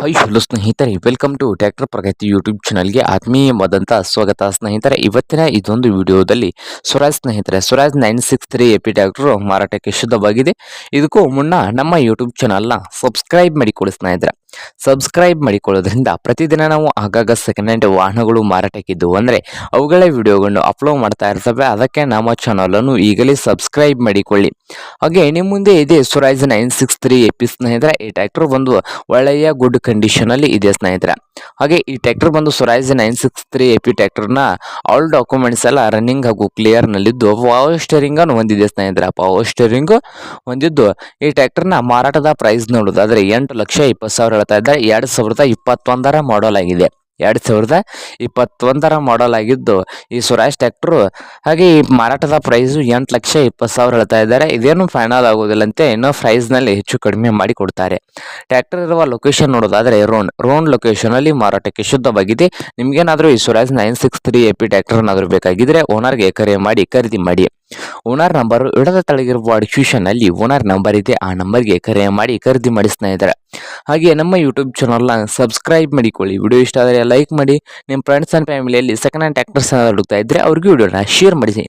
Hi hello ಸ್ನೇಹಿತರೆ welcome to tractor Pragati YouTube ಚಾನಲ್ಗೆ ಆತ್ಮೀಯವಾದಂಥ ಸ್ವಾಗತ ಸ್ನೇಹಿತರೆ. ಇವತ್ತಿನ ಇದೊಂದು ವಿಡಿಯೋದಲ್ಲಿ ಸ್ವರಾಜ್ ಸ್ನೇಹಿತರೆ, Swaraj nine six three AP tractor ಮಾರಾಟಕ್ಕೆ ಶುದ್ಧವಾಗಿದೆ. ಇದಕ್ಕೂ ಮುನ್ನ ನಮ್ಮ ಯೂಟ್ಯೂಬ್ ಚಾನಲ್ನ ಸಬ್ಸ್ಕ್ರೈಬ್ ಮಾಡಿಕೊಳ್ಳಿ ಸ್ನೇಹಿತರೆ. ಸಬ್ಸ್ಕ್ರೈಬ್ ಮಾಡಿಕೊಳ್ಳೋದ್ರಿಂದ ಪ್ರತಿದಿನ ನಾವು ಆಗಾಗ ಸೆಕೆಂಡ್ ಹ್ಯಾಂಡ್ ವಾಹನಗಳು ಮಾರಾಟಕ್ಕಿದ್ದು ಅಂದರೆ ಅವುಗಳೇ ವಿಡಿಯೋಗಳನ್ನು ಅಪ್ಲೋಡ್ ಮಾಡ್ತಾ ಇರ್ತವೆ. ಅದಕ್ಕೆ ನಮ್ಮ ಚಾನಲನ್ನು ಈಗಲೇ ಸಬ್ಸ್ಕ್ರೈಬ್ ಮಾಡಿಕೊಳ್ಳಿ. ಹಾಗೆ ನಿಮ್ಮ ಮುಂದೆ ಇದೆ Swaraj nine six three AP ಸ್ನೇಹಿತರೆ, ಈ ಟ್ರ್ಯಾಕ್ಟರ್ ಬಂದು ಒಳ್ಳೆಯ ಗುಡ್ ಕಂಡೀಷನಲ್ಲಿ ಇದೆ ಸ್ನೇಹಿತರೆ. ಹಾಗೆ ಈ ಟ್ರ್ಯಾಕ್ಟರ್ ಬಂದು Swaraj nine six three AP ಟ್ರ್ಯಾಕ್ಟರ್ನ ಆಲ್ ಡಾಕ್ಯುಮೆಂಟ್ಸ್ ಎಲ್ಲ ರನ್ನಿಂಗ್ ಹಾಗೂ ಕ್ಲಿಯರ್ನಲ್ಲಿದ್ದು ಪವರ್ ಸ್ಟೇರಿಂಗ್ ಅನ್ನು ಹೊಂದಿದೆ ಸ್ನೇಹಿತರೆ. ಪವರ್ ಸ್ಟೇರಿಂಗ್ ಹೊಂದಿದ್ದು ಈ ಟ್ರ್ಯಾಕ್ಟರ್ನ ಮಾರಾಟದ ಪ್ರೈಸ್ ನೋಡೋದಾದರೆ ಎಂಟು ಲಕ್ಷ ಇಪ್ಪತ್ತು ಸಾವಿರ ಹೇಳ್ತಾ ಇದ್ದಾರೆ ಎರಡು ಸಾವಿರದ ಇಪ್ಪತ್ತೊಂದರ ಮಾಡಲ್ ಆಗಿದೆ. ಎರಡು ಸಾವಿರದ ಇಪ್ಪತ್ತೊಂದರ ಮಾಡಲ್ ಆಗಿದ್ದು, ಈ ಸ್ವರಾಜ್ ಟ್ಯಾಕ್ಟ್ರು ಹಾಗೆ ಈ ಮಾರಾಟದ ಪ್ರೈಸು ಎಂಟು ಲಕ್ಷ ಇಪ್ಪತ್ತು ಸಾವಿರ ಹೇಳ್ತಾ ಇದ್ದಾರೆ. ಇದೇನು ಫೈನಲ್ ಆಗೋದಿಲ್ಲಂತೆ ಇನ್ನೂ ಪ್ರೈಸ್ನಲ್ಲಿ ಹೆಚ್ಚು ಕಡಿಮೆ ಮಾಡಿ ಕೊಡ್ತಾರೆ. ಟ್ರ್ಯಾಕ್ಟರ್ ಇರುವ ಲೊಕೇಶನ್ ನೋಡೋದಾದ್ರೆ ರೋನ್ ರೋನ್ ಲೊಕೇಶನ್ ಅಲ್ಲಿ ಮಾರಾಟಕ್ಕೆ ಶುದ್ಧವಾಗಿದೆ. ನಿಮಗೇನಾದರೂ ಈ Swaraj nine six three AP tractor ಟ್ಯಾಕ್ಟರ್ನಾದರೂ ಬೇಕಾಗಿದ್ರೆ ಓನರ್ಗೆ ಕರೆ ಮಾಡಿ ಖರೀದಿ ಮಾಡಿ. ಓನರ್ ನಂಬರ್ ಇಡದ ತಳಗಿರುವ ಡಿಸ್ಕ್ರಿಪ್ಷನ್ ಅಲ್ಲಿ ಓನರ್ ನಂಬರ್ ಇದೆ. ಆ ನಂಬರ್ಗೆ ಕರೆ ಮಾಡಿ ಖರೀದಿ ಮಾಡಿಸ್ತಾ ಇದ್ದಾರೆ ಹಾಗೆ ನಮ್ಮ ಯೂಟ್ಯೂಬ್ ಚಾನಲ್ನ ಸಬ್ಸ್ಕ್ರೈಬ್ ಮಾಡಿಕೊಳ್ಳಿ. ವಿಡಿಯೋ ಇಷ್ಟ ಆದರೆ ಲೈಕ್ ಮಾಡಿ. ನಿಮ್ಮ ಫ್ರೆಂಡ್ಸ್ ಆ್ಯಂಡ್ ಫ್ಯಾಮಿಲಿಯಲ್ಲಿ ಸೆಕೆಂಡ್ ಹ್ಯಾಂಡ್ ಅನ್ನು ಹುಡುಕ್ತಾ ಇದ್ರೆ ಅವ್ರಿಗೆ ವಿಡಿಯೋನ ಶೇರ್ ಮಾಡಿಸಿ.